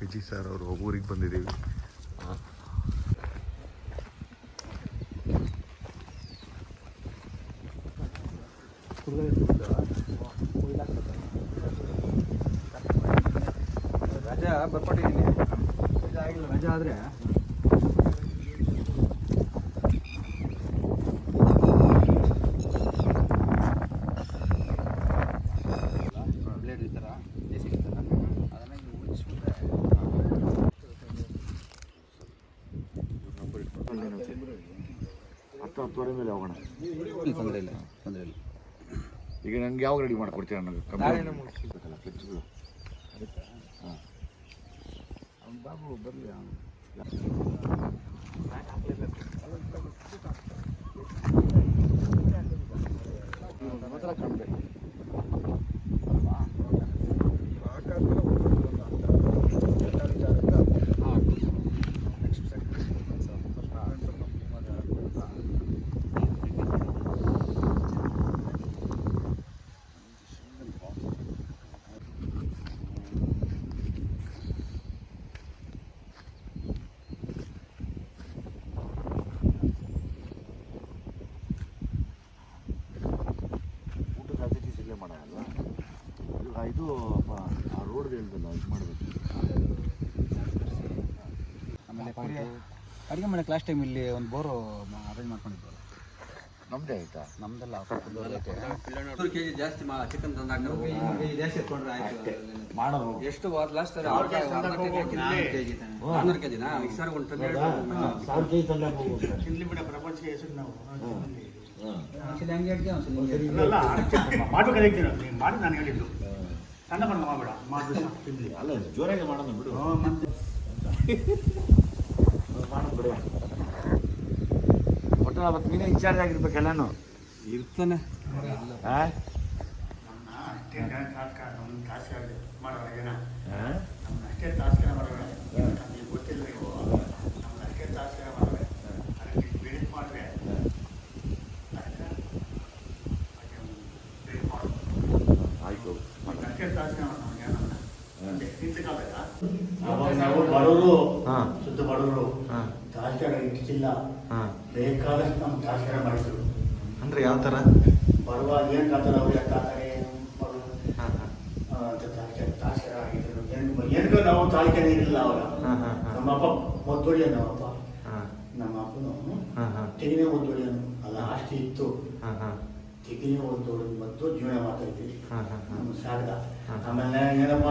Vijay sir ಅವರು ಊರಿಗೆ ಬಂದಿದ್ದೀವಿ. ರಜಾ ಬರ್ಕೊಟ್ಟಿದ್ದೀನಿ ರಜಾ ಆಗಿಲ್ಲ ರಜಾ ಆದರೆ ಬ್ಲೇಡ್ ಈ ಥರ ಜೇಸಿ ಈ ಥರ ಅದನ್ನ ಹಿಂಗೆ ಉಳಿಸ್ಬಿಟ್ರೆ ಹತ್ತು ಹತ್ತುವರೆ ಮೇಲೆ ಹೋಗೋಣ ತೊಂದರೆ ಇಲ್ಲ ತೊಂದರೆ ಇಲ್ಲ ಈಗ ನನಗೆ ಯಾವಾಗ ರೆಡಿ ಮಾಡ್ಕೊಡ್ತೀರ ನನಗೆ ಬೇಕಲ್ಲ ಫ್ಲೆಕ್ಸ್ಗಳು ಹಾಂ ಬಾಬು ಬರಲಿ ಮೊದಲ ಕಾಣಬೇಕು ಊಟದ ಫೆಸಿಲಿಟೀಸ್ ಇಲ್ಲೇ ಮಾಡೋಲ್ಲ ಇದು ಇದು ಪ- ಆ ರೋಡ್ ಹೇಳ್ದಲ್ಲ ಇದು ಮಾಡಬೇಕು ಆಮೇಲೆ ಮಾಡಕ್ಕೆ ಲಾಸ್ಟ್ ಟೈಮ್ ಇಲ್ಲಿ ಒಂದು ಬೋರು ಅರೇಂಜ್ ಮಾಡ್ಕೊಂಡಿದ್ದು ನಮ್ದೇ ಆಯ್ತಾ? ನಮ್ದೆಲ್ಲ ಜಾಸ್ತಿ ಮಾ ಚಿಕನ್ ತಂದು ಜಾಸ್ತಿ ಆಯ್ತು ಎಷ್ಟು ಲಾಸ್ಟ್ ಸರ್. ಒಂದು ಟನ್ ಸಾವಿರ ಕೆ ತಂದೆ ಹೋಗ್ಬೇಕು ಒಂದ್ಸಲ ಹಂಗೆ ಹೇಳ್ತೀವಿ ಹೇಳ್ತೀನಿ ಮಾಡಿ ನಾನು ಹೇಳಿದ್ದು. ಸಣ್ಣ ಬಣ್ಣ ಮಾಡಬೇಡ ಮಾಡಿ ತಿನ್ಲಿ. ಅಲ್ಲ ಜೋರಾಗಿ ಮಾಡೋಣ ಬಿಡು. ಅವತ್ತು ನೀನೇ ಇನ್ಚಾರ್ಜ್ ಆಗಿರ್ಬೇಕೆಲ್ಲಾನು ಇರ್ತಾನೆ. ಹಾಂ ನಮ್ಮ ಅಷ್ಟೇ ತಾಸ್ಕ ನಮ್ಮ ತಾಸ್ಕ ಮಾಡೋಣ ಏನ ಹಾಂ ನಮ್ಮ ಅಷ್ಟೇ ತಾಸ್ಕ ಮಾಡೋಣ ನಮಗೆ ಗೊತ್ತಿಲ್ಲ ನೀವು ನಮ್ಮ ಅಷ್ಟೇ ತಾಸ್ಕ ಮಾಡೋಣ ಅದಕ್ಕೆ ಬಿಡಿಸ್ ಮಾಡಿದ್ರೆ ಆಯಿತು ಅಷ್ಟೇ ತಾಸ್ಕ ಅವಾಗ ನಾವು ಬಡವರು ಹಾಂ ಶುದ್ಧ ಬಡವರು ಹಾಂ ತಾಸ್ಕರ ಇಟ್ಟಿಲ್ಲ ಹಾಂ ಬೇಕಾದಷ್ಟು ನಮ್ಮ ತಾಸ್ಕರ ಮಾಡಿದ್ರು ಅಂದರೆ ಯಾವ ಥರ ಬಡವ ಏನು ಕಾತಾರೆ ಅವ್ರು ಯಾಕೆ ಕಾತಾರೆ ಬಡವರು ಹಾಂ ಹಾಂ ತಾಸ್ಕರ ಆಗಿದ್ರು ಏನಕ್ಕೂ ನಾವು ತಾಳ್ಕೆನೇ ಇರಲಿಲ್ಲ ಅವರ. ನಮ್ಮ ಅಪ್ಪ ಹಾಂ ನಮ್ಮಪ್ಪ ಅಪ್ಪ ನಮ್ಮ ಅಪ್ಪನು ಹಾಂ ಹಾಂ. ತೆಗಿನೇ ಒದ್ದೊಡಿಯನು ಅಲ್ಲ ಆಸ್ತಿ ಇತ್ತು. ಹಾಂ ಹಾಂ. ತೆಗಿನೇ ಒದ್ದೊಡಿ ಮತ್ತು ಜೀವನ ಮಾತಾಡ್ತೀವಿ ಇದ್ವಿ ನಮ್ಮ ಸಾಗದ ಆಮೇಲೆ ಏನಪ್ಪ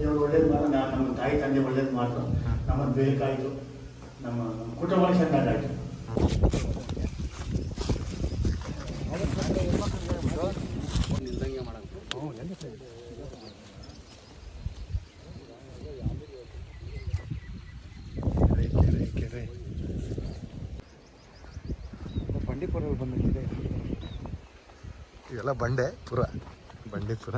ದೇವ್ರು ಒಳ್ಳೇದು ಮಾಡ. ನಮ್ಮ ತಾಯಿ ತಂದೆ ಒಳ್ಳೇದು ಮಾಡ್ತು ನಮ್ಮ ಬೇಕಾಯಿತು. ನಮ್ಮ ನಮ್ಮ ಕುಟುಂಬ ಚೆನ್ನಾಗಾಯ್ತು ಬಂದಿದೆ. ಇವೆಲ್ಲ ಬಂಡೆ ಪುರ. ಬಂಡೀಪುರ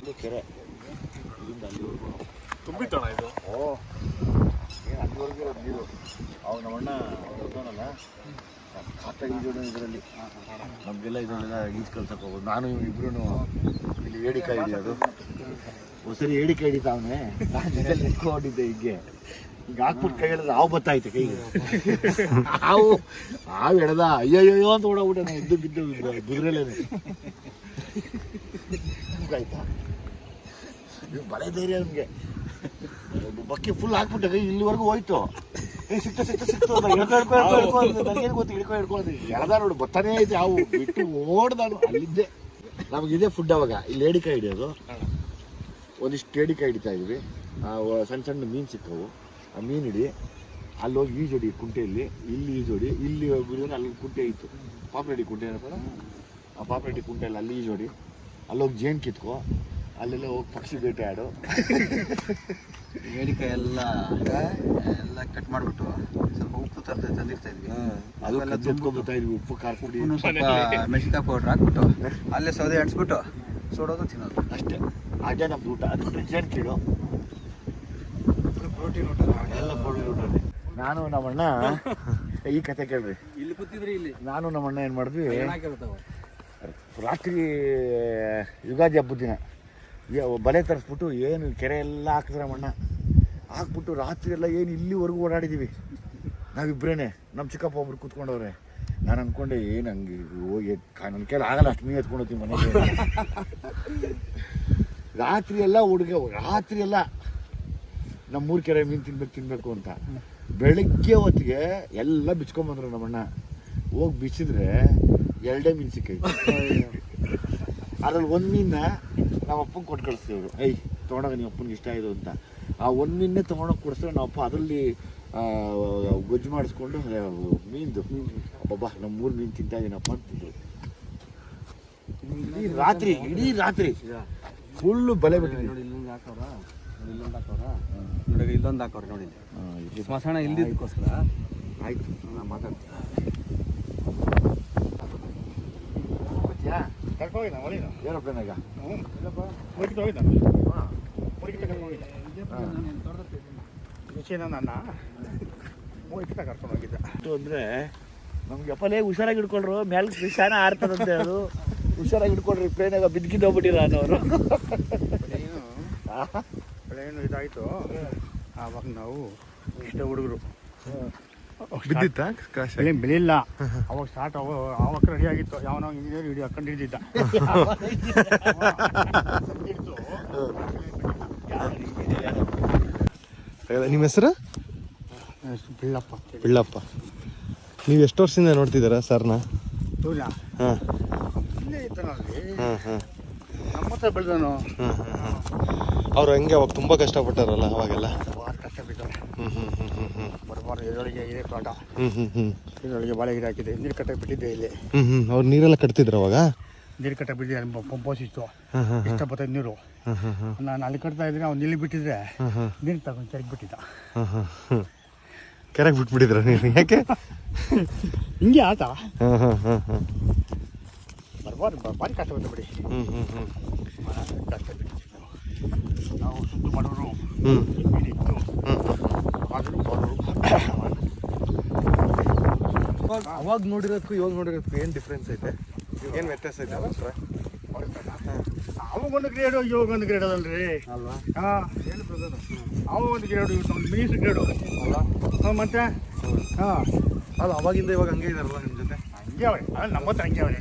ಇದು ಕೆರೆ ಇಲ್ಲಿಂದ ಅಲ್ಲಿವರೆಗೂ ತುಂಬಿತ್ತಣ ಇದು ಓ ಏನು ಅಲ್ಲಿವರೆಗೂ ಅವ್ರು ನಮ್ಮಣ್ಣ ಇರ್ತಾನಲ್ಲ ಖಾತ ಈಜೋಡು ಇದರಲ್ಲಿ. ನಮಗೆಲ್ಲ ಇದನ್ನೆಲ್ಲ ಈಜು ಕಲ್ಸಕ್ಕೆ ಹೋಗೋದು ನಾನು ಇಬ್ರು ಇಲ್ಲಿ ಏಡಿಕಾಯಿ ಹಿಡಿಯೋದು. ಒಂದ್ಸರಿ ಏಡಿಕಾಯಿ ಹಿಡಿತಾವನೆ ನಾನು ಜೊತೆಲಿ ನಿಂತ್ಕೊಂಡಿದ್ದೆ ಹೀಗೆ. ಈಗ ಹಾಕ್ಬಿಟ್ಟು ಕೈ ಹಿಡಿದ್ರೆ ಹಾವು ಬತ್ತಾಯ್ತು ಕೈಗೆ. ಹಾವು ಹಾವು ಎಡ್ದ ಅಯ್ಯಯ್ಯೋ ಅಂತ ಓಡಾಬಿಟ್ಟೆ ನಾನು ಎದ್ದು ಬಿದ್ದು ಕುದುರೆಲೇನೆ ಆಯ್ತಾ? ಇವ್ ಬಳೆ ಧೈರ್ಯ ನಮಗೆ. ಬಕ್ಕಿ ಫುಲ್ ಹಾಕ್ಬಿಟ್ಟೆ ಇಲ್ಲಿವರೆಗೂ ಹೋಯ್ತು. ಏ ಸಿಕ್ತ ಸಿಕ್ತ ಸಿಕ್ತು ಅಂತ ಹಿಡ್ಕೊ ಹಿಡ್ಕೊ ಹಿಡ್ಕೊ ಹಿಡ್ಕೊ ಅಂತ ನನಗೇನು ಗೊತ್ತು ಹಿಡ್ಕೊ ಹಿಡ್ಕೊ ಅಂತ ಎಳ್ದ ನೋಡು ಐತೆ ಅವು ಬಿಟ್ಟು ಓಡ್ದಾನು ಅಲ್ಲಿದ್ದೆ. ನಮ್ಗೆ ಇದೇ ಫುಡ್ ಅವಾಗ. ಇಲ್ಲಿ ಏಡಿಕಾಯಿ ಹಿಡಿಯೋದು. ಒಂದಿಷ್ಟು ಏಡಿಕಾಯಿ ಹಿಡಿತಾ ಇದ್ವಿ. ಸಣ್ಣ ಸಣ್ಣ ಮೀನು ಸಿಕ್ಕವು. ಆ ಮೀನು ಹಿಡಿ ಅಲ್ಲಿ ಹೋಗಿ ಈಜೊಡಿ ಕುಂಟೆಯಲ್ಲಿ ಇಲ್ಲಿ ಈಜೊಡಿ ಇಲ್ಲಿ ಬಿಡಿದ್ರೆ ಅಲ್ಲಿ ಕುಂಟೆ ಇತ್ತು. ಪಾಪ್ರೆಡಿ ಕುಂಟೆ ಏನಪ್ಪ? ಆ ಪಾಪ್ರೆಡಿ ಕುಂಟೆಯಲ್ಲಿ ಅಲ್ಲಿ ಈಜೊಡಿ ಅಲ್ಲೋಗಿ ಜೇನು ಕಿತ್ಕೋ ಅಲ್ಲೆಲ್ಲ ಹೋಗಿ ಪಕ್ಷಿ ಬೇಟೆ ಆಡು. ಬೇಡಿಕೆ ಎಲ್ಲ ಎಲ್ಲ ಕಟ್ ಮಾಡಿಬಿಟ್ಟು ಸ್ವಲ್ಪ ಉಪ್ಪು ತರ್ತಾ ತಂದಿರ್ತಾ ಇದ್ವಿ. ಅದು ತುಂಬ್ಕೊಂಡ್ಬಿಡ್ತಾ ಇದ್ವಿ ಉಪ್ಪು ಖಾರ ಪುಡಿ. ಸ್ವಲ್ಪ ಮೆಣಸಿನ್ಕಾಯಿ ಪೌಡ್ರ್ ಹಾಕ್ಬಿಟ್ಟು ಅಲ್ಲೇ ಸೌದೆ ಅಂಟಿಸ್ಬಿಟ್ಟು ಸುಡೋದು ತಿನ್ನೋದು. ಅಷ್ಟೇ. ಅದೇ ನಮ್ದು ಊಟ ಅದು ಬಿಟ್ರೆ ಕೇಳು. ಪ್ರೋಟೀನ್ ಊಟ ಎಲ್ಲ ಪ್ರೋಟೀನ್ ಊಟ ನಾನು ನಮ್ಮಣ್ಣ ಈ ಕತೆ ಕೇಳ್ರಿ. ಇಲ್ಲಿ ಕೂತಿದ್ರಿ ಇಲ್ಲಿ. ನಾನು ನಮ್ಮಣ್ಣ ಏನು ಮಾಡಿದ್ವಿ? ರಾತ್ರಿ ಯುಗಾದಿ ಹಬ್ಬದ ದಿನ. ಬಲೆ ತರಿಸ್ಬಿಟ್ಟು ಏನು ಕೆರೆ ಎಲ್ಲ ಹಾಕಿದ್ರೆ ಮಣ್ಣ. ಹಾಕ್ಬಿಟ್ಟು ರಾತ್ರಿ ಎಲ್ಲ ಏನು ಇಲ್ಲಿವರೆಗೂ ಓಡಾಡಿದ್ದೀವಿ ನಾವಿಬ್ಬರೇ ನಮ್ಮ ಚಿಕ್ಕಪ್ಪ ಒಬ್ರು ಕೂತ್ಕೊಂಡವ್ರೆ. ನಾನು ಅನ್ಕೊಂಡೆ ಏನು ಹಂಗೆ ಹೋಗಿ ನನ್ನ ಕೇಳಿ ಆಗಲ್ಲ ಅಷ್ಟು ಮೀನು ಎತ್ಕೊಂಡು ಹೋಗ್ತೀವಿ ಮನೆಗೆ. ರಾತ್ರಿ ಎಲ್ಲ ಹುಡುಗ ರಾತ್ರಿ ಎಲ್ಲ ನಮ್ಮೂರು ಕೆರೆ ಮೀನು ತಿನ್ಬೇಕು ತಿನ್ಬೇಕು ಅಂತ. ಬೆಳಗ್ಗೆ ಹೊತ್ತಿಗೆ ಎಲ್ಲ ಬಿಚ್ಕೊಂಬಂದ್ರು ನಮ್ಮಣ್ಣ ಹೋಗಿ ಬಿಚ್ಚಿದ್ರೆ ಎರಡೇ ಮೀನು ಸಿಕ್ಕೈತೆ. ಅದ್ರಲ್ಲಿ ಒಂದು ಮೀನ್ನ ನಮ್ಮ ಅಪ್ಪಂಗೆ ಕೊಟ್ಟು ಕಳಿಸ್ತೀವ್ರು ಐ ತೊಗೊಂಡಾಗ ನಿಮ್ಮ ಅಪ್ಪನಿಗೆ ಇಷ್ಟ ಆಯಿತು ಅಂತ. ಆ ಒಂದು ಮೀನೇ ತೊಗೊಂಡೋಗಿ ಕೊಡಿಸ್ತಾರೆ ನಮ್ಮ ಅಪ್ಪ ಅದರಲ್ಲಿ ಗೊಜ್ಜು ಮಾಡಿಸ್ಕೊಂಡು ಮೀನ್ದು. ಒಬ್ಬ ನಮ್ಮ ಮೂರು ಮೀನು ತಿಂತಾ ಇದೀನಪ್ಪ ಅಂತಿದ್ರು. ಇಡೀ ರಾತ್ರಿ ಇಡೀ ರಾತ್ರಿ ಫುಲ್ಲು ಬಲೆ ಬಿಟ್ಟಿದೆ ನೋಡಿ ಇಲ್ಲೊಂದು ಹಾಕೋರ ಇಲ್ಲೊಂದು ಹಾಕೋರ ನೋಡಿ ಇಲ್ಲೊಂದು ಹಾಕೋರ ನೋಡಿ ಸ್ಮಶಾನ ಇಲ್ದಿದ್ದಕ್ಕೋಸ್ಕರ ಆಯ್ತು ನಾನು ಮಾತಾಡ್ತೀನಿ. ಕರ್ಕೋಗಿದ್ದ ಒಳಗಿನ? ಏರೋಪ್ಲೇನಾಗ ಹ್ಞೂ ಇಲ್ಲಪ್ಪ ಹೋಗಿದ್ದು ಹೋಗಿದ್ದ ಹೋಗಿದ್ದ? ಕರ್ಕೊಂಡೋಗಿದ್ದ ವಿಷಯನ ನನ್ನ? ಹೋಗಿದ್ದ ಕರ್ಕೊಂಡು ಹೋಗಿದ್ದ. ಅಂದರೆ ನಮ್ಗೆ ಅಪ್ಪಲೇ ಹುಷಾರಾಗಿ ಹಿಡ್ಕೊಳ್ರು ಮೇಲೆ ವಿಷಾನ ಆರ್ತದಂತೆ ಅದು. ಹುಷಾರಾಗಿ ಹಿಡ್ಕೊಳ್ರಿ ಪ್ಲೇನಾಗ ಬಿದ್ಕಿದ್ದು ಹೋಗ್ಬಿಟ್ಟಿಲ್ಲ ಅನ್ನೋರು. ಏನು ಇದಾಯಿತು. ಆವಾಗ ನಾವು ಇಷ್ಟ ಹುಡುಗರು. ಬಿದ್ದಿತ್ತಾ? ಕ್ರಾಶ್ ಏನ್ ಬೆಳಿಲ್ಲ ಅವಾಗ ಸ್ಟಾರ್ಟ್ ಅವಾಗ ಆವಾಗ ರೆಡಿ ಆಗಿತ್ತು. ಯಾವನೋ ಇಂಜಿನಿಯರ್ ಹಿಡಿದು ಹಾಕೊಂಡು ಹಿಡಿದಿದ್ದ. ನಿಮ್ಮ ಹೆಸರು? ಬಿಳ್ಳಪ್ಪ ಬಿಳ್ಳಪ್ಪ. ನೀವು ಎಷ್ಟು ವರ್ಷದಿಂದ ನೋಡ್ತಿದ್ದೀರಾ ಸರ್ನ? ಹಾಂ. ಹಾಂ ಹಾಂ ನಮ್ಮ ಹತ್ರ ಬೆಳೆದನು ಹಾಂ ಹಾಂ ಹಾಂ ಅವ್ರು ಹೆಂಗೆ ಅವಾಗ ತುಂಬ ಕಷ್ಟಪಟ್ಟಾರಲ್ಲ ಅವಾಗೆಲ್ಲ ಭಾಳ ಕಷ್ಟ ಬಿದ್ದವ್ರೆ ಹ್ಞೂ ಹ್ಞೂ ಹ್ಞೂ ಹ್ಞೂ ಹ್ಞೂ ಬರಬಾರ್ದು ಇದರೊಳಗೆ ಇದೆ ತೋಟ ಹ್ಮ್ ಹ್ಮ್ ಹ್ಮ್. ಇದರೊಳಗೆ ಬಾಳೆ ಗಿಡ ಹಾಕಿದೆ. ನೀರು ಕಟ್ಟ ಬಿಟ್ಟಿದ್ದೆ ಇಲ್ಲಿ. ಹ್ಮ್ ಹ್ಞೂ ಅವ್ರು ನೀರೆಲ್ಲ ಕಟ್ತಿದ್ರು ಅವಾಗ? ನೀರು ಕಟ್ಟ ಬಿಟ್ಟಿದ್ದೆ ಪಂಪೋಸಿತ್ತು ಹಾಂ ಹಾಂ ಇಷ್ಟ ಬರ್ತದೆ ನೀರು. ನಾನು ಅಲ್ಲಿ ಕಟ್ತಾ ಇದ್ರೆ ಅವ್ನು ಇಲ್ಲಿ ಬಿಟ್ಟಿದ್ರೆ ನೀರು ತಗೊಂಡು ಕೆರೆಗೆ ಬಿಟ್ಟಿದ್ದ. ಹ್ಮ್ ಹ್ಮ್ ಕೆರೆಗೆ ಬಿಟ್ಬಿಟ್ಟಿದ್ರ ನೀವು ಯಾಕೆ? ಹಿಂಗೆ ಆಟ ಹ್ಮ್ ಹ್ಮ್ ಹ್ಮ್ ಬರಬಾರ್ದು ಭಾರಿ ಕಷ್ಟ ಬಂತು ಬಿಡಿ. ಹ್ಞೂ ಹ್ಞೂ ಹ್ಞೂ ಕಷ್ಟ ಬಿಟ್ಟಿದ್ವಿ ನಾವು ಶುದ್ಧ ಸುತ್ತು ಮಾಡೋರು ಹ್ಞೂ ಇತ್ತು ಆದರೂ ಬರೋರು ಅವಾಗ ನೋಡಿರೋದಕ್ಕೂ ಇವಾಗ ನೋಡಿರೋದಕ್ಕೂ ಏನು ಡಿಫ್ರೆನ್ಸ್ ಐತೆ? ಏನು ವ್ಯತ್ಯಾಸ ಐತೆ ಸರ್ ಅವಾಗ ಒಂದು ಗ್ರೇಡು ಇವಾಗ ಒಂದು ಗ್ರೇಡ್ ಅದಲ್ರಿ. ಅಲ್ವಾ? ಹಾಂ. ಏನು ಬ್ರದರ್ ಅವಾಗ ಒಂದು ಗ್ರೇಡು ಒಂದು ಮಿನಿಸ್ ಗ್ರೇಡು ಹಾಂ ಮತ್ತೆ? ಹಾಂ. ಅಲ್ಲ ಅವಾಗಿಂದ ಇವಾಗ ಹಂಗೆ ಇದಾರಲ್ಲ ನಿಮ್ಮ ಜೊತೆ? ಹಂಗೆ ಅವ್ರೆ. ಅಲ್ಲ ನಮ್ಮ ಹತ್ರ ಹಂಗೆ ಅವ್ರೆ.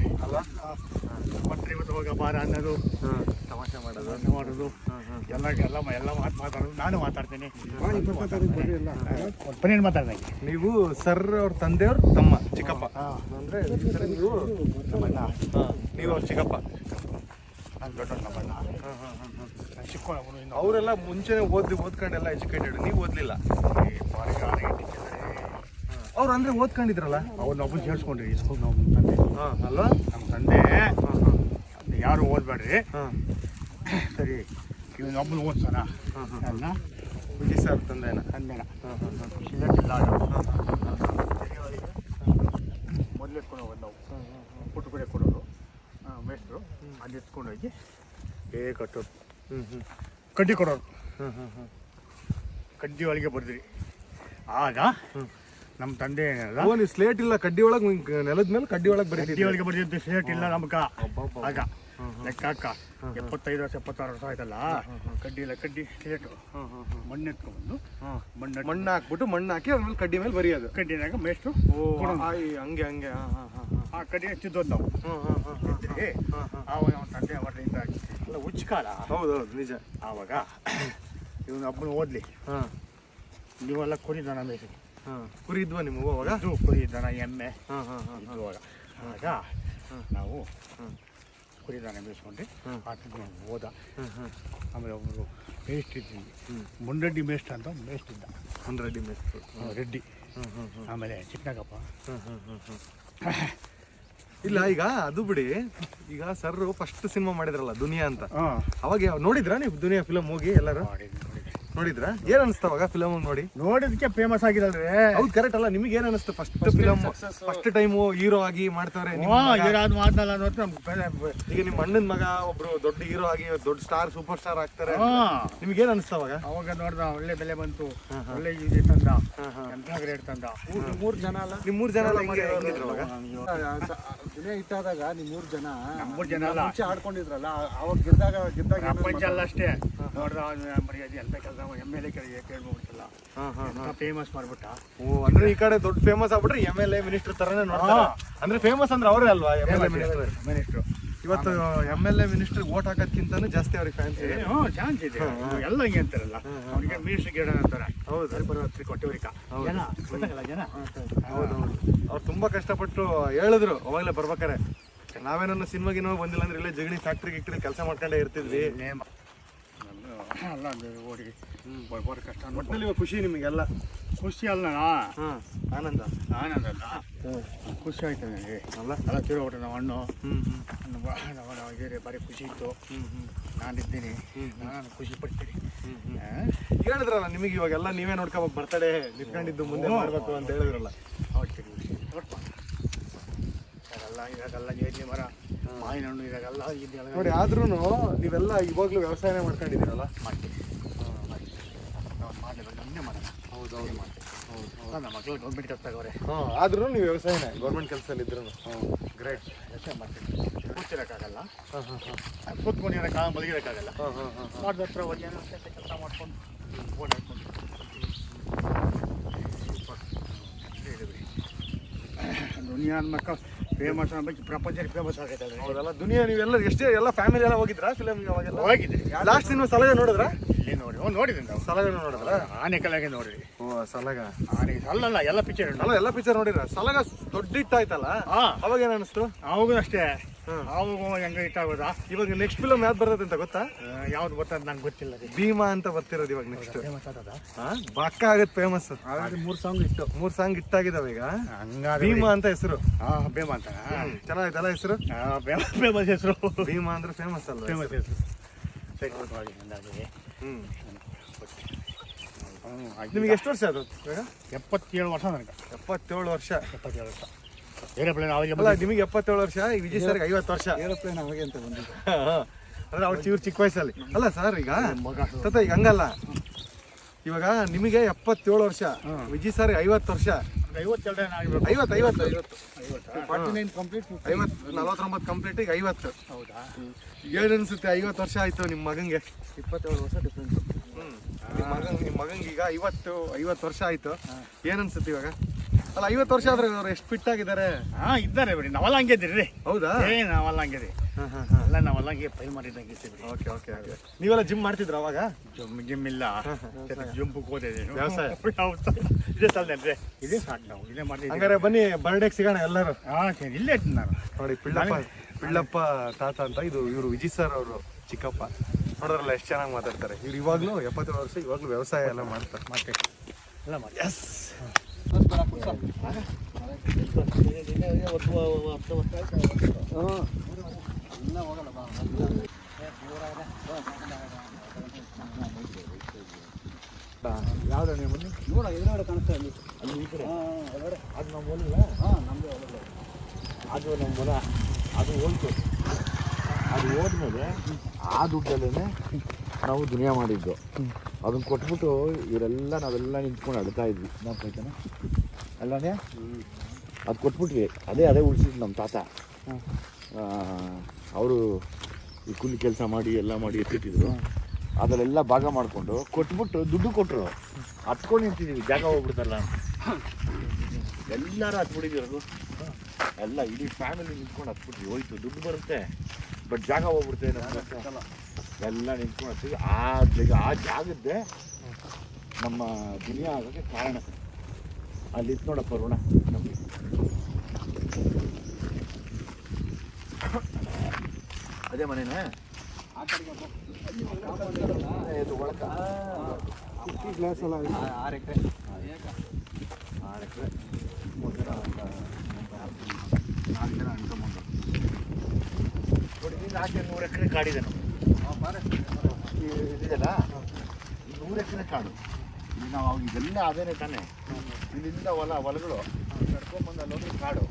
ಹೋಗ ಬಾರ ಅನ್ನೋದು. ಹಾಂ ತಮಾಷೆ ಮಾಡೋದು. ತಮಾಷೆ ಮಾಡೋದು. ಎಲ್ಲ ಎಲ್ಲ ಎಲ್ಲ ಮಾತು ಮಾತಾಡೋದು. ನಾನು ಮಾತಾಡ್ತೀನಿ. ಪನ್ನೀರು ಮಾತಾಡ್ದಂಗೆ ನೀವು ಸರ್ ಅವ್ರ ತಂದೆಯವ್ರ ತಮ್ಮ ಚಿಕ್ಕಪ್ಪ? ಹಾಂ ಅಂದ್ರೆ ನೀವು ನಮ್ಮಣ್ಣ. ಹಾಂ ನೀವು ಅವ್ರ ಚಿಕ್ಕಪ್ಪ? ನಾನು ದೊಡ್ಡ ನಮ್ಮಣ್ಣ. ಚಿಕ್ಕ ಅವರೆಲ್ಲ ಮುಂಚೆನೆ ಓದಿ ಓದ್ಕೊಂಡೆಲ್ಲ ಎಜುಕೇಟೆಡ್. ನೀವು ಓದ್ಲಿಲ್ಲ? ಅವ್ರು ಅಂದ್ರೆ ಓದ್ಕೊಂಡಿದ್ರಲ್ಲ? ಅವ್ರನ್ನ ನಾವು ಸೇರಿಸ್ಕೊಂಡ್ರಿ ಸ್ಕೂಲ್ ನಮ್ಮ ತಂದೆ ಹಾಂ ಅಲ್ವಾ? ನಮ್ಮ ತಂದೆ. ಯಾರು ಓದ್ಬೇಡ್ರಿ? ಹಾಂ. ಸರಿ ಇವನು ಒಬ್ಬನು ಹಾಂ ಅಲ್ಲ ಬಿಡಿ ಸರ್ ತಂದೆನ ಹಾಂ ಸಿಗಕ್ಕಿಲ್ಲ ಮೊದಲು ಎತ್ಕೊಂಡು ಹೋಗೋದು ನಾವು. ಪುಟ್ಟು ಕಡೆ ಕೊಡೋರು ಮೇಸ್ಟ್ರು ಅಲ್ಲಿ ಎತ್ಕೊಂಡು ಹೋಗಿ ಏ ಕಟ್ಟೋರು ಹ್ಞೂ ಹ್ಞೂ ಕಡ್ಡಿ ಕೊಡೋರು. ಹ್ಞೂ ಹ್ಞೂ ಹ್ಞೂ ಕಡ್ಡಿ ಒಳಗೆ ಬರ್ದ್ರಿ. ಆಗ ನಮ್ಮ ತಂದೆ ಏನಲ್ಲ ನೀವು ಸ್ಲೇಟ್ ಇಲ್ಲ ಕಡ್ಡಿ ಒಳಗೆ ನೆಲದ ಮೇಲೆ ಕಡ್ಡಿ ಒಳಗೆ ಕಡ್ಡಿ ಬರೀತಿದ್ರಿ. ಒಳಗೆ ಬರ್ದಿದ್ದು ಸ್ಲೇಟ್ ಇಲ್ಲ ನಮ್ಗ. ಆಗ. ಲೆಕ್ಕ ಹಾಕ. ಎಪ್ಪತ್ತೈದು ವರ್ಷ ಎಪ್ಪತ್ತಾರು ವರ್ಷ ಆಯ್ತಲ್ಲ? ಕಡ್ಡಿ ಇಲ್ಲ ಕಡ್ಡಿ. ಏಟು ಹಾಂ ಹಾಂ ಹಾಂ ಮಣ್ಣು ಎತ್ಕೊಂಡು ಮಣ್ಣು ಮಣ್ಣು ಹಾಕ್ಬಿಟ್ಟು ಮಣ್ಣು ಹಾಕಿ ಅದ್ರ ಮೇಲೆ ಕಡ್ಡಿ ಮೇಲೆ ಬರೆಯೋದು ಕಡ್ಡಿನಾಗ ಮೇಷ್ಟು ಹಂಗೆ ಹಂಗೆ. ಹಾಂ ಹಾಂ ಹಾಂ ಹಾಂ. ಆ ಕಡ್ಡಿ ಹಚ್ಚಿದ್ದೋದು ನಾವು. ಆವಾಗ ನಮ್ಮ ತಂದೆ ಅವರಿಂದ ಅಲ್ಲ ಉಚ್ಕಾಲ ಹೌದು ಹೌದು ನಿಜ. ಆವಾಗ ಇವನು ಅಪ್ಪನ ಓದ್ಲಿ. ಹಾಂ. ನೀವೆಲ್ಲ ಕುರಿ ದನ ಹ ಹಾಂ. ಕುರಿ ಇದ್ವಾ ನಿಮಗೂ ಅವಾಗ? ಕುರಿ ದನ ಎಮ್ಮೆ. ಹಾಂ ಹಾಂ ಹಾಂ ಇದ್ದು ಆಗ ಆಗ ನಾವು ಕುರಿ ನಾನು ಮೇಯಿಸ್ಕೊಂಡ್ರಿ ಆಟದ ಹೋದ. ಆಮೇಲೆ ಒಬ್ಬರು ಮೇಸ್ಟ್ ಇದ್ದೀನಿ ಮುಂಡಡ್ಡಿ ಮೇಸ್ಟ್ ಅಂತ ಮೇಸ್ಟ್ ಇದ್ದ. ಒಂದು ಮೇಸ್ಟ್ ರೆಡ್ಡಿ. ಆಮೇಲೆ ಚಿಕ್ಕನಗಪ್ಪ. ಇಲ್ಲ ಈಗ ಅದು ಬಿಡಿ. ಈಗ ಸರ್ ಫಸ್ಟ್ ಸಿನಿಮಾ ಮಾಡಿದ್ರಲ್ಲ ದುನಿಯಾ ಅಂತ. ಅವಾಗ ನೋಡಿದ್ರ ನೀವು ದುನಿಯಾ ಫಿಲಮ್ ಹೋಗಿ ಎಲ್ಲರೂ? ನೋಡಿದ್ರ? ಏನ್ ಅನಿಸ್ತಾವಾಗ ಫಿಲಮ್ ನೋಡಿ? ನೋಡಿದಕ್ಕೆ ಫೇಮಸ್ ಆಗಿರಲ್ರಿ ಹೌದು ಕರೆಕ್ಟ್ ಅಲ್ಲ ನಿಮ್ಗೆ ಏನ್ ಅನಿಸ್ತು first film first time hero ಆಗಿ ಮಾಡ್ತಾರೆ ಅನ್ನೋದು ಈಗ ನಿಮ್ಮ ಅಣ್ಣನ ಮಗ ಒಬ್ರು ದೊಡ್ಡ ಹೀರೋ ಆಗಿ ದೊಡ್ಡ ಸ್ಟಾರ್ ಸೂಪರ್ ಸ್ಟಾರ್ ಆಗ್ತಾರೆ ನಿಮ್ಗೆ ಏನ್ ಅನಿಸ್ತಾವಾಗ ಅವಾಗ? ನೋಡ್ದ ಒಳ್ಳೆ ಬೆಲೆ ಬಂತು. ಒಳ್ಳೆ ಇದು ತಂದ. ಎಂತ ಗ್ರೇಡ್ ತಂದ. ಮೂರ್ ಜನ ಅಲ್ಲ? ನಿಮ್ ಮೂರ್ ಜನ ಎಲ್ಲ ದಿನ ಇಟ್ಟಾದಾಗ ನೀವು ಮೂರು ಜನ ಮೂರು ಜನ ಅಲ್ಲ. ಮುಂಚೆ ಆಡ್ಕೊಂಡಿದ್ರಲ್ಲ ಅವಾಗ ಗೆದ್ದಾಗ ಗೆದ್ದಾಗ ಪ್ರಪಂಚ ಅಲ್ಲ ಅಷ್ಟೇ. ನೋಡ್ದ ಮರ್ಯಾದೆ ಎಂತ ಕೆಲಸ ಎಂ ಎಲ್ ಎ ಹಾ, ಹಾ. ಫೇಮಸ್ ಮಾಡ್ಬಿಟ್ಟ? ಓ ಅಂದ್ರೆ ಈ ಕಡೆ ದೊಡ್ಡ ಫೇಮಸ್ ಆಗ್ಬಿಟ್ರೆ ಎಂ ಎಲ್ ಎ ಮಿನಿಸ್ಟರ್ ತರನೇ ನೋಡ್ತಾರೆ. ಅಂದ್ರೆ ಫೇಮಸ್ ಅಂದ್ರೆ ಅವರೇ ಅಲ್ವಾ M L A minister minister ಇವತ್ತು M L A minister vote ಹಾಕೋದ್ಕಿಂತ ಜಾಸ್ತಿ ಅವ್ರಿಗೆ ಫ್ಯಾನ್ಸ್ ಇದೆ. ಹ್ಞೂ ಚಾನ್ಸ್ ಇದೆ. ಎಲ್ಲ ಹಿಂಗೆ ಅಂತಾರಲ್ಲ. ಅವ್ರಿಗೆ ಮಿನಿಸ್ಟರ್ ಗಿಡ ಅಂತಾರೆ. ಹೌದು. ಬರೋತ್ರಿ ಕೊಟ್ಟವ್ರಿಕ ಜನ ಗೊತ್ತಾಗಲ್ಲ ಜನ? ಹೌದು ಅವ್ರು ತುಂಬ ಕಷ್ಟಪಟ್ಟು ಹೇಳಿದ್ರು ಅವಾಗಲೇ ಬರ್ಬೇಕಾರೆ. ನಾವೇನನ್ನ ಸಿನಿಮಾಗಿನೋ ಬಂದಿಲ್ಲ ಅಂದ್ರೆ ಇಲ್ಲೇ ಜಗಣಿ ಫ್ಯಾಕ್ಟ್ರಿ ಗಿಕ್ಟ್ರಿ ಕೆಲಸ ಮಾಡ್ಕೊಂಡೇ ಇರ್ತಿದ್ವಿ. ನೇಮ. ಅಲ್ಲ ಓಡಿ ಬರೋ ಕಷ್ಟ ಒಟ್ಟಿನಲ್ಲಿ ಇವಾಗ ಖುಷಿ ನಿಮಗೆಲ್ಲ? ಖುಷಿ ಅಲ್ಲ ಹಾಂ ಆನಂದ. ಅಲ್ಲ ಖುಷಿ ಆಯ್ತು ನನಗೆ. ಅಲ್ಲ? ಎಲ್ಲ ತಿರುಗ್ಬಿಟ್ಟು ನಾವು ಹಣ್ಣು ಬಾ- ನಮ್ಮ ನಾವು ಬೇರೆ ಭಾರಿ ಖುಷಿ ಇತ್ತು. ನಾನು ಇದ್ದೀನಿ ನಾನು ಖುಷಿ ಪಡ್ತೀನಿ? ಹೇಳಿದ್ರಲ್ಲ ನಿಮಗೆ ಇವಾಗೆಲ್ಲ ನೀವೇ ನೋಡ್ಕೊಬೇಕು ಬರ್ತಡೆ ನಿಂತ್ಕೊಂಡಿದ್ದು ಮುಂದೆ ಮಾಡಬೇಕು ಅಂತ ಹೇಳಿದ್ರಲ್ಲ. ಸರಿ. ನೋಡ್ಪ ಇದಾಗಲ್ಲ ಇದಾಗಲ್ಲ ನೇರಳೆ ಮರ. ಮಾವಿನ ಹಣ್ಣು ಇದಾಗಲ್ಲ ನೋಡಿ ಆದ್ರೂ ನೀವೆಲ್ಲ ಇವಾಗ್ಲೂ ವ್ಯವಸಾಯನೇ ಮಾಡ್ಕೊಂಡಿದ್ದೀರಲ್ಲ? ಮಾಡ್ತೀವಿ ನಾವು ಮಾಡಲಿಲ್ಲ ನಮ್ಮನ್ನೇ ಮಾಡೋಣ ಹೌದು ಹೌದು ಮಾಡ್ತೀವಿ ನಮ್ಮ ಮಕ್ಕಳು ಗೌರ್ಮೆಂಟ್ ಕೆಲಸ ತಗೋರೆ ಹಾ ಆದ್ರೂ ನೀವು ವ್ಯವಸಾಯನೇ ಗೌರ್ಮೆಂಟ್ ಕೆಲಸದಲ್ಲಿ ಇದ್ರು. ಗ್ರೇಟ್ ಕೆಲಸ ಮಾಡ್ತೀವಿ ಕೂತಿರೋಕ್ಕಾಗಲ್ಲ. ಹಾ ಹಾ ಹಾ. ಕೂತ್ಕೊಂಡಿರೋಕ್ಕಾಗ ಮಲಗಿರೋಕ್ಕಾಗಲ್ಲ. ಹಾ ಹಾ ಹಾ ಮಾಡಿದ ಹತ್ರ ಒಂದು ಏನೋ ಕೆಲಸ ಮಾಡ್ಕೊಂಡು ಓಡಾಡ್ಕೊಂಡು ದುನಿಯಾ ಮಕ್ಕ ಫೇಮಸ್ ಅನ್ಬೇಕು ಪ್ರಪಂಚದಲ್ಲಿ ಫೇಮಸ್ ಆಗೈತೆ ಅದು. ಹೌದಲ್ಲ ದುನಿಯಾ ನೀವೆಲ್ಲ ಎಷ್ಟೇ ಎಲ್ಲ ಫ್ಯಾಮಿಲಿ ಎಲ್ಲ ಹೋಗಿದ್ರಾ ಫಿಲಮ್ ಅವಾಗೆಲ್ಲ? ಹೋಗಿದೆ ಲಾಸ್ಟ್ ನೀವು ಸಲಗ ನೋಡಿದ್ರ? ಇಲ್ಲಿ ನೋಡಿ ಓ ನೋಡಿದ್ದೀನಿ ನಾವು. ಸಲಗ ನೋಡಿದ್ರ? ಆನೆ ಕಲೆಗೆ ನೋಡಿ ಓ ಸಲಗ. ಆನೆ ಅಲ್ಲಲ್ಲ ಎಲ್ಲ ಪಿಕ್ಚರ್ ಅಲ್ಲ ಎಲ್ಲ ಪಿಕ್ಚರ್ ನೋಡಿದ್ರ? ಸಲಗ ದೊಡ್ಡ ಹಿಟ್ಟಾಯ್ತಲ್ಲ ಹಾ. ಅವಾಗ ಏನ್ ಅನಿಸ್ತು? ಅವಾಗೂ ಅಷ್ಟೇ. ಹ್ಮ್. ಅವಾಗ ಹೆಂಗೆ ಇಟ್ಟಾಗ ಇವಾಗ ನೆಕ್ಸ್ಟ್ ಫಿಲಮ್ ಯಾವ್ದು ಬರ್ತದೆ ಅಂತ ಗೊತ್ತಾ? ಯಾವ್ದು ಬರ್ತದೆ ನಂಗೆ ಗೊತ್ತಿಲ್ಲ ರೀ. ಭೀಮಾ ಅಂತ ಬರ್ತಿರೋದು ಇವಾಗ ನೆಕ್ಸ್ಟ್ ಬಕ್ಕ ಆಗತ್ ಫೇಮಸ್ ಮೂರು ಸಾಂಗ್ ಇಟ್ಟು ಮೂರು ಸಾಂಗ್ ಇಟ್ಟಾಗಿದಾವ ಈಗ. ಭೀಮಾ ಅಂತ ಹೆಸರು. ಬೇಮ ಅಂತ. ಚೆನ್ನಾಗಿತ್ತಲ್ಲ ಹೆಸರು? ಫೇಮಸ್ ಹೆಸರು. ಭೀಮಾ ಅಂದ್ರೆ ಫೇಮಸ್ ಅಲ್ವಾ ಫೇಮಸ್ ಹೆಸರು? ಹ್ಮ್. ನಿಮ್ಗೆ ಎಷ್ಟು ವರ್ಷ ಅದು ಎಪ್ಪತ್ತೇಳು ವರ್ಷ ನನಗೆ ಎಪ್ಪತ್ತೇಳು ವರ್ಷ. ಎಪ್ಪತ್ತೇಳು ವರ್ಷ. ಏರೋಪ್ಲೇನ್ ಅವಾಗ ಅಲ್ಲ ನಿಮಗೆ ಎಪ್ಪತ್ತೇಳು ವರ್ಷ ವಿಜಯ್ ಸರ್ಗೆ ಐವತ್ತು ವರ್ಷ. ಏರೋಪ್ಲೇನ್ ಅವಾಗೆ ಅಂತ ಬಂದಿದ್ದು. ಅಂದ್ರೆ ಅವ್ರು ಇವ್ರು ಚಿಕ್ಕ ವಯಸ್ಸಲ್ಲಿ. ಅಲ್ಲ ಸರ್ ಈಗ? ತತ ಈಗ ಹಂಗಲ್ಲ. ಇವಾಗ ನಿಮಗೆ ಎಪ್ಪತ್ತೇಳು ವರ್ಷ ವಿಜಿ ಸರ್ ಐವತ್ತು ವರ್ಷ. ಐವತ್ತು ಐವತ್ತು ಐವತ್ತು. ಕಂಪ್ಲೀಟ್ ಐವತ್ತು ನಲವತ್ತೊಂಬತ್ತು ಕಂಪ್ಲೀಟ್ ಈಗ ಐವತ್ತು. ಹೌದಾ? ಏನ್ ಅನ್ಸುತ್ತೆ? ಐವತ್ತು ವರ್ಷ ಆಯ್ತು ನಿಮ್ಮ ಮಗಂಗೆ. ಇಪ್ಪತ್ತೇಳು ವರ್ಷ ಡಿಫ್ರೆನ್ಸ್ ನಿಮ್ಮ ಮಗನ್ ನಿಮ್ಮ ಮಗನಿಗೆ ಈಗ ಐವತ್ತು ಐವತ್ತು ವರ್ಷ ಆಯ್ತು. ಏನನ್ಸುತ್ತೆ ಅನ್ಸುತ್ತೆ ಇವಾಗ? ಅಲ್ಲ ಐವತ್ತು ವರ್ಷ ಆದ್ರೆ ಅವ್ರು ಎಷ್ಟು ಫಿಟ್ ಆಗಿದ್ದಾರೆ? ಹಾ ಇದ್ದಾರೆ ಬಿಡಿ. ನಾವೆಲ್ಲ ಹಂಗೆ ಇದ್ದೀರಿ ಹೌದಾ? ಏ ನಾವೆಲ್ಲ ಹಂಗೆ ರೀ ಎಲ್ಲ ನಾವೆಲ್ಲ ಹಂಗೆ ಫೈಲ್ ಮಾಡಿದಂಗೆ ಇರ್ತೀವಿ ಓಕೆ ಓಕೆ ಓಕೆ. ನೀವೆಲ್ಲ ಜಿಮ್ ಮಾಡ್ತಿದ್ರ ಅವಾಗ? ಜಿಮ್ ಜಿಮ್ ಇಲ್ಲ. ಜಿಮ್ಗೆ ಓದಿದೆ ವ್ಯವಸಾಯ. ಇದೇ ಸಾಲದೇನ್ರಿ ಇದೇ ಸಾಕು ನಾವು. ಇದೇ ಮಾಡಿದ್ದೀವಿ ಹಂಗಾರೆ ಬನ್ನಿ ಬರ್ಡೇಗೆ ಸಿಗೋಣ ಎಲ್ಲರೂ. ಹಾ ಇಲ್ಲೇ ಇರ್ತೀನಿ ನಾನು. ನೋಡಿ ಪಿಳ್ಳಪ್ಪ ಪಿಳ್ಳಪ್ಪ ತಾತ ಅಂತ ಇದು ಇವರು ವಿಜಯ್ ಸರ್ ಅವರು ಚಿಕ್ಕಪ್ಪ. ನೋಡಿದ್ರಲ್ಲ ಎಷ್ಟು ಚೆನ್ನಾಗಿ ಮಾತಾಡ್ತಾರೆ. ಇವ್ರು ಇವಾಗಲೂ ಎಪ್ಪತ್ತೇಳು ವರ್ಷ ಇವಾಗಲೂ ವ್ಯವಸಾಯ ಎಲ್ಲ ಮಾಡ್ತಾರೆ. ಮಾರ್ಕೆಟ್ ಎಲ್ಲ ಮಾಡಿ ಎಸ್ ಯಾವ್ದು ನೋಡ ಎದುರುಗಡೆ ಕಾಣಿಸ್ತಾ ಅಲ್ಲಿ ಅಲ್ಲಿ ಈ ಕಡೆ ಹಾಂ ಎದುರುಗಡೆ ಅದು ನಮ್ಮ ಹೊಲ ಹಾಂ ನಮ್ಮದೇ ಒಳ್ಳೆ ಅದು ನಮ್ಮ ಹೊಲ ಅದು ಹೋಯ್ತು ಅದು ಹೋದ್ಮೇಲೆ ಆ ದುಡ್ಡಲ್ಲೇ ನಾವು ದುನಿಯಾ ಮಾಡಿದ್ದು. ಅದನ್ನ ಕೊಟ್ಬಿಟ್ಟು ಇವರೆಲ್ಲ ನಾವೆಲ್ಲ ನಿಂತ್ಕೊಂಡು ಅಡ್ತಾ ಇದ್ವಿ. ನೋಡ್ತಾಯ್ತಾನೆ ಅಲ್ಲೇ ಅದು ಕೊಟ್ಬಿಟ್ವಿ. ಅದೇ ಅದೇ ಉಳಿಸಿದ್ದು ನಮ್ಮ ತಾತ. ಅವರು ಈ ಕೂಲಿ ಕೆಲಸ ಮಾಡಿ, ಎಲ್ಲ ಮಾಡಿ ಎತ್ತಿಟ್ಟಿದ್ರು. ಅದರಲ್ಲೆಲ್ಲ ಭಾಗ ಮಾಡಿಕೊಂಡು ಕೊಟ್ಬಿಟ್ಟು ದುಡ್ಡು ಕೊಟ್ಟರು ಹತ್ಕೊಂಡು ನಿಂತಿದ್ದೀವಿ ಜಾಗ ಹೋಗ್ಬಿಡ್ತಾರಲ್ಲ ಎಲ್ಲರೂ ಹತ್ಬಿಟ್ಟಿದ್ದೀರದು ಎಲ್ಲ ಇಡೀ ಫ್ಯಾಮಿಲಿ ನಿಂತ್ಕೊಂಡು ಹತ್ಬಿಟ್ವಿ. ಹೋಯ್ತು, ದುಡ್ಡು ಬರುತ್ತೆ. ಬಟ್ ಜಾಗ ಹೋಗ್ಬಿಡ್ತೇನೆ ಎಲ್ಲ ನಿಂತ್ಕೊಂಡು ಆ ಜಾಗ ಆ ಜಾಗದ್ದೆ ನಮ್ಮ ದುನಿಯಾ ಆಗೋಕ್ಕೆ ಕಾರಣ. ಅಲ್ಲಿ ಇತ್ತು ನೋಡಪ್ಪ ಋಣ ನಮಗೆ. ಅದೇ ಮನೇನ? ಇದು ಒಳಕ. ಗ್ಲಾಸ್ ಎಲ್ಲ ಆರು ಎಕರೆ. ಆರು ಎಕರೆ. ಮೂರು ಜನ ನಾಲ್ಕು ಜನ ಅನ್ಕೊಂಬಂದು ನೋಡಿ ನಾಲ್ಕು ನೂರು ಎಕರೆ ಕಾಡಿದೆ ನಮ್ದು. ಇದೆಯಲ್ಲ? ಮೂರು ಎಕರೆ ಕಾಡು. ಇಲ್ಲಿ ನಾವು ಅವಾಗ ಇದೆಲ್ಲ ಅದೇನೆ ತಾನೆ. ಇಲ್ಲಿಂದ ಹೊಲ ಹೊಲಗಳು ಕರ್ಕೊಂಡ್ಬಂದು ಅಲ್ಲಿ ಹೋದ್ರೆ ಕಾಡು.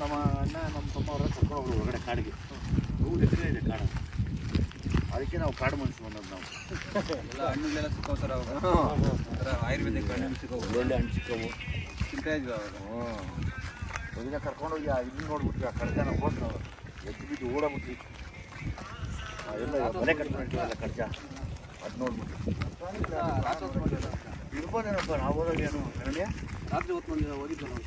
ನಮ್ಮ ಅಣ್ಣ ನಮ್ಮ ತಮ್ಮ ಅವರ ಕರ್ಕೊಂಡು ಹೋಗ್ರು ಹೊರಗಡೆ ಕಾಡಿಗೆ. ನೂರು ಎಕರೆ ಇದೆ ಕಾಡು. ಅದಕ್ಕೆ ನಾವು ಕಾಡು ಮನಸ್ಸು ಬಂದದ್ದು ನಾವು. ಎಲ್ಲ ಹಣ್ಣುಗಳೆಲ್ಲ ಸಿಕ್ಕವು ಸರ್ ಅವಾಗ. ಒಂಥರ ಆಯುರ್ವೇದಿಕ್ ಹಣ್ಣು ಸಿಕ್ಕವು. ಒಳ್ಳೆ ಹಣ್ಣು ಸಿಕ್ಕವು. ತಿಂತಾ ಇದ್ವಿ ಅವಾಗ. ಹ್ಞೂ ಕರ್ಕೊಂಡೋಗಿ ಆ ಇಲ್ಲಿ ನೋಡ್ಬಿಟ್ವಿ ಆ ಕಡ್ಜಾನ ಹೋದ್ ನಾವು ಎದ್ದು ಬಿದ್ದು ಓಡಾಬಿಟ್ವಿ ಆ ಎಲ್ಲ ಮನೆ ಕಟ್ಕೊಂಡಿರ್ತೀವಲ್ಲ ಕಡ್ಜ ಅದು ನೋಡ್ಬಿಟ್ಟು. ಇರ್ಬೋದೇನಪ್ಪ ನಾವು ಹೋದಾಗ ಏನು ರಾತ್ರಿ ಹೊತ್ತು ಓದಿದ್ದು ನಾವು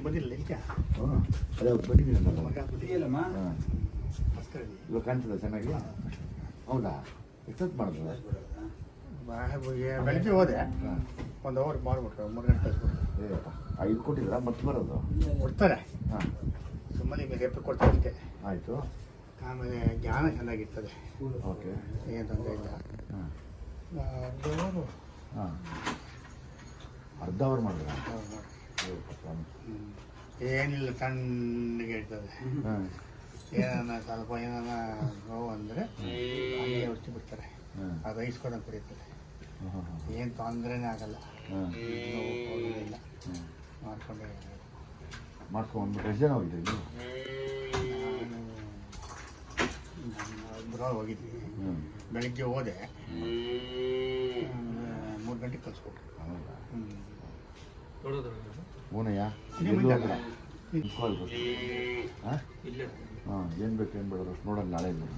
ಬಂದಿಲ್ಲ ಈಗ ಅದೇ ಅಷ್ಟರಲ್ಲಿ ಇವಾಗ ಕಾಣ್ತದೆ ಚೆನ್ನಾಗಿ? ಹೌದಾ? ಎಷ್ಟೊತ್ತು ಮಾಡಿದ್ರು ಬೆಳಗ್ಗೆ ಹೋದೆ. ಒಂದು ಅವರ್ ಮಾಡ್ಬಿಟ್ರು ಮೂರು ಗಂಟೆ ಐದು ಕೊಟ್ಟಿದ್ರ? ಮತ್ತೆ ಬರೋದು? ಕೊಡ್ತಾರೆ. ಹಾಂ. ಸುಮ್ಮನೆ ನಿಮಗೆ ಎಪ್ಪು ಕೊಡ್ತಾರೆ ಅಷ್ಟೇ ಆಯಿತು. ಆಮೇಲೆ ಜ್ಞಾನ ಚೆನ್ನಾಗಿರ್ತದೆ. ಓಕೆ. ಏನು ತೊಂದರೆ ಇಲ್ಲ. ಹಾಂ. ದೇವರು ಹಾಂ. ಅರ್ಧ ಅವರ್ ಮಾಡಿದ್ರ? ಏನಿಲ್ಲ ತಣ್ಣಗೆ ಇರ್ತದೆ. ಏನಾನ ಸ್ವಲ್ಪ ಏನಾನ ನೋವು ಅಂದರೆ ಹಂಗೆ ಉಚ್ಚಿ ಬಿಡ್ತಾರೆ. ಅದು ಐಸ್ಕೊಂಡು ಹಾಂ ಏನು ತೊಂದರೆನೇ ಆಗಲ್ಲ. ನೋವು ಹೋಗೋದಿಲ್ಲ ಮಾಡ್ಕೊಂಡೆ ಮಾಡ್ಕೊಂಡು ಎಷ್ಟು ಜನ ಹೋಗಿದ್ರಿ ನೀವು ನಾನು ಹ್ಞೂ ಬೆಳಿಗ್ಗೆ ಹೋದೆ. ಮೂರು ಗಂಟೆಗೆ ಕಳಿಸ್ಕೊಟ್ರು. ಹೌದಾ? ಓನಯ್ಯ? ಹಾಂ? ಹಾಂ ಏನು ಬೇಕು ಏನು ಬೇಡ ಅಷ್ಟು ನೋಡೋಣ ನಾಳೆ ನೋಡಿ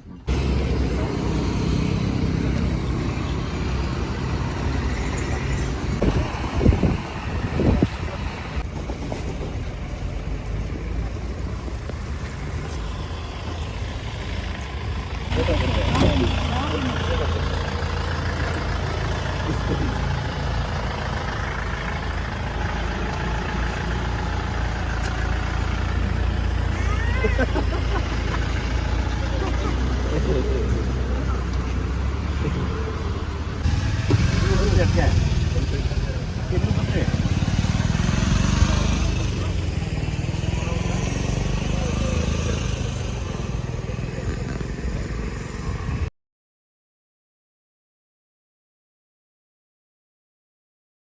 this to be.